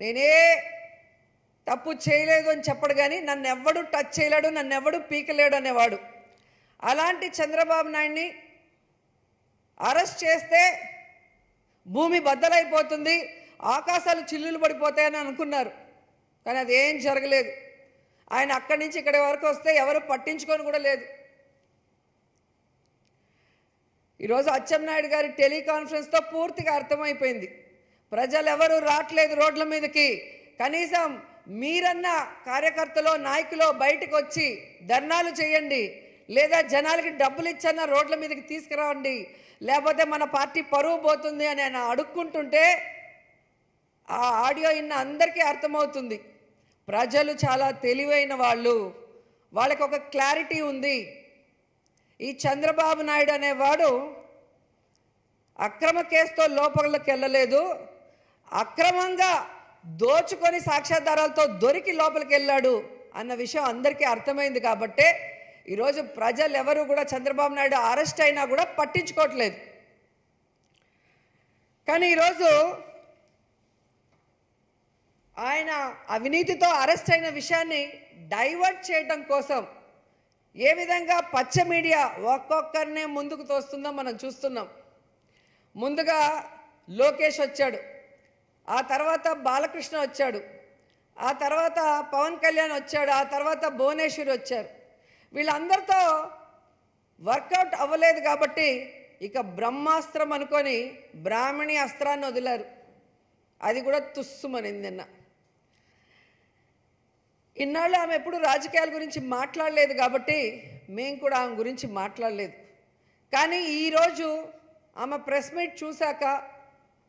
నేనే తప్పు చేయలేదు అని చెప్పడు కానీ నన్ను ఎవ్వడు టచ్ చేయలేడు నన్ను పీకలేడు అనేవాడు. అలాంటి చంద్రబాబు నాయుడిని అరెస్ట్ చేస్తే భూమి బద్దలైపోతుంది ఆకాశాలు చిల్లులు పడిపోతాయని అనుకున్నారు. కానీ అది ఏం జరగలేదు. ఆయన అక్కడి నుంచి ఇక్కడి వరకు వస్తే ఎవరు పట్టించుకొని కూడా లేదు. ఈరోజు అచ్చెన్నాయుడు గారి టెలికాన్ఫరెన్స్తో పూర్తిగా అర్థమైపోయింది. ప్రజలు ఎవరు రావట్లేదు రోడ్ల మీదకి. కనీసం మీరన్న కార్యకర్తలో నాయకులో బయటకు వచ్చి ధర్నాలు చేయండి. లేదా జనాలకి డబ్బులు ఇచ్చన్న రోడ్ల మీదకి తీసుకురావండి. లేకపోతే మన పార్టీ పరువు పోతుంది అని ఆయన అడుక్కుంటుంటే ఆ ఆడియో ఇన్న అందరికీ అర్థమవుతుంది. ప్రజలు చాలా తెలివైన వాళ్ళు. వాళ్ళకి ఒక క్లారిటీ ఉంది. ఈ చంద్రబాబు నాయుడు అనేవాడు అక్రమ కేసుతో లోపలికి వెళ్ళలేదు అక్రమంగా దోచుకొని సాక్ష్యాధారాలతో దొరికి లోపలికి వెళ్ళాడు అన్న విషయం అందరికీ అర్థమైంది కాబట్టే ఈరోజు ప్రజలు ఎవరు కూడా చంద్రబాబు నాయుడు అరెస్ట్ అయినా కూడా పట్టించుకోవట్లేదు. కానీ ఈరోజు ఆయన అవినీతితో అరెస్ట్ అయిన విషయాన్ని డైవర్ట్ చేయడం కోసం ఏ విధంగా పచ్చ మీడియా ఒక్కొక్కరినే ముందుకు తోస్తుందో మనం చూస్తున్నాం. ముందుగా లోకేష్ వచ్చాడు. ఆ తర్వాత బాలకృష్ణ వచ్చాడు. ఆ తర్వాత పవన్ కళ్యాణ్ వచ్చాడు. ఆ తర్వాత భువనేశ్వరి వచ్చారు. వీళ్ళందరితో వర్కౌట్ అవ్వలేదు కాబట్టి ఇక బ్రహ్మాస్త్రం అనుకొని బ్రాహ్మణి అస్త్రాన్ని వదిలారు. అది కూడా తుస్సుమనింది నిన్న. ఇన్నాళ్ళు ఆమె ఎప్పుడు రాజకీయాల గురించి మాట్లాడలేదు కాబట్టి మేము కూడా ఆమె గురించి మాట్లాడలేదు. కానీ ఈరోజు ఆమె ప్రెస్ మీట్ చూశాక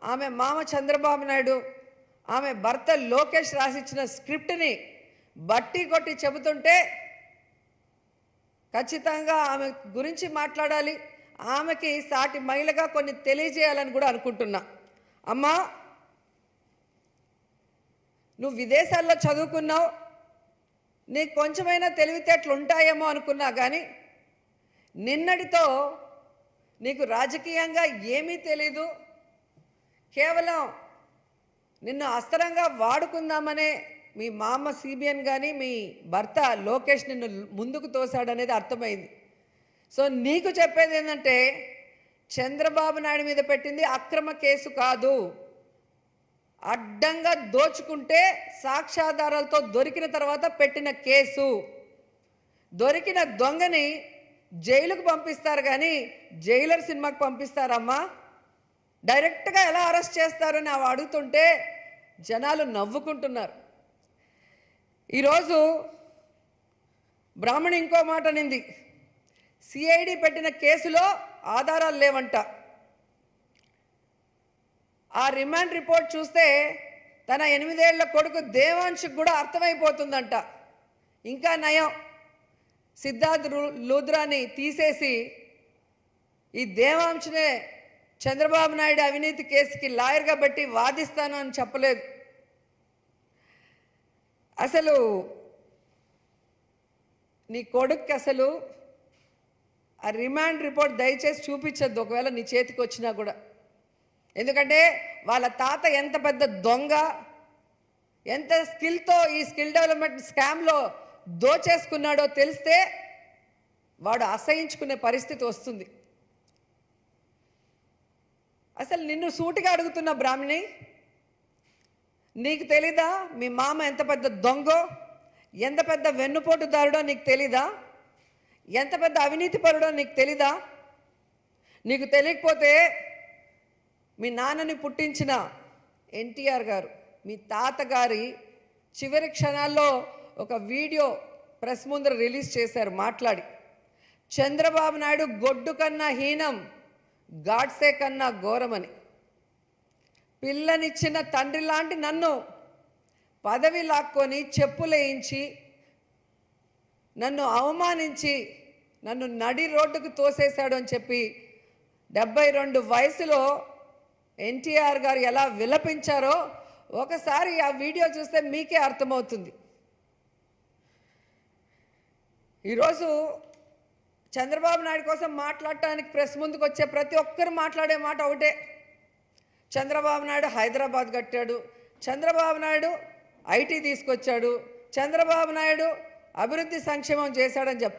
ఆమె మామ చంద్రబాబు నాయుడు ఆమె భర్త లోకేష్ రాసిచ్చిన స్క్రిప్ట్ని బట్టి కొట్టి చెబుతుంటే ఖచ్చితంగా ఆమె గురించి మాట్లాడాలి. ఆమెకి సాటి మహిళగా కొన్ని తెలియజేయాలని కూడా అనుకుంటున్నా. అమ్మా నువ్వు విదేశాల్లో చదువుకున్నావు నీకు కొంచెమైనా తెలివితేటలు ఉంటాయేమో అనుకున్నా కానీ నిన్నటితో నీకు రాజకీయంగా ఏమీ తెలీదు. కేవలం నిన్ను అస్త్రంగా వాడుకుందామనే మీ మామ సిబిఎన్ కానీ మీ భర్త లోకేష్ నిన్ను ముందుకు తోశాడనేది అర్థమైంది. సో నీకు చెప్పేది ఏంటంటే చంద్రబాబు నాయుడు మీద పెట్టింది అక్రమ కేసు కాదు. అడ్డంగా దోచుకుంటే సాక్ష్యాధారాలతో దొరికిన తర్వాత పెట్టిన కేసు. దొరికిన దొంగని జైలుకు పంపిస్తారు కానీ జైలర్ సినిమాకి పంపిస్తారమ్మా. డైరెక్ట్గా ఎలా అరెస్ట్ చేస్తారని అవి అడుగుతుంటే జనాలు నవ్వుకుంటున్నారు. ఈరోజు బ్రాహ్మణి ఇంకో మాట అనింది. సిఐడి పెట్టిన కేసులో ఆధారాలు లేవంట. ఆ రిమాండ్ రిపోర్ట్ చూస్తే తన ఎనిమిదేళ్ళ కొడుకు దేవాంశుకు కూడా అర్థమైపోతుందంట. ఇంకా నయం. సిద్ధార్థ్ లూద్రాని తీసేసి ఈ దేవాంశనే చంద్రబాబు నాయుడు అవినీతి కేసుకి లాయర్గా బట్టి వాదిస్తాను అని చెప్పలేదు. అసలు నీ కొడుక్కి అసలు ఆ రిమాండ్ రిపోర్ట్ దయచేసి చూపించద్దు ఒకవేళ నీ చేతికి వచ్చినా కూడా. ఎందుకంటే వాళ్ళ తాత ఎంత పెద్ద దొంగ ఎంత స్కిల్తో ఈ స్కిల్ డెవలప్మెంట్ స్కామ్లో దోచేసుకున్నాడో తెలిస్తే వాడు అసహించుకునే పరిస్థితి వస్తుంది. అసలు నిన్ను సూటిగా అడుగుతున్న బ్రాహ్మణి? నీకు తెలీదా మీ మామ ఎంత పెద్ద దొంగో? ఎంత పెద్ద వెన్నుపోటుదారుడో నీకు తెలీదా? ఎంత పెద్ద అవినీతి పరుడో నీకు తెలీదా? నీకు తెలియకపోతే మీ నాన్నని పుట్టించిన ఎన్టీఆర్ గారు మీ తాతగారి చివరి క్షణాల్లో ఒక వీడియో ప్రెస్ ముందర రిలీజ్ చేశారు మాట్లాడి. చంద్రబాబు నాయుడు గొడ్డు కన్నా హీనం. గాడ్సే కన్నా ఘోరమని. పిల్లనిచ్చిన తండ్రి లాంటి నన్ను పదవి లాక్కొని చెప్పులేయించి నన్ను అవమానించి నన్ను నడి రోడ్డుకు తోసేశాడు అని చెప్పి డెబ్బై రెండు వయసులో ఎన్టీఆర్ గారు ఎలా విలపించారో ఒకసారి ఆ వీడియో చూస్తే మీకే అర్థమవుతుంది. ఈరోజు చంద్రబాబు నాయుడు కోసం మాట్లాడటానికి ప్రెస్ ముందుకు వచ్చే ప్రతి ఒక్కరు మాట్లాడే మాట ఒకటే. చంద్రబాబు నాయుడు హైదరాబాద్ కట్టాడు. చంద్రబాబు నాయుడు ఐటీ తీసుకొచ్చాడు. చంద్రబాబు నాయుడు అభివృద్ధి సంక్షేమం చేశాడని చెప్తా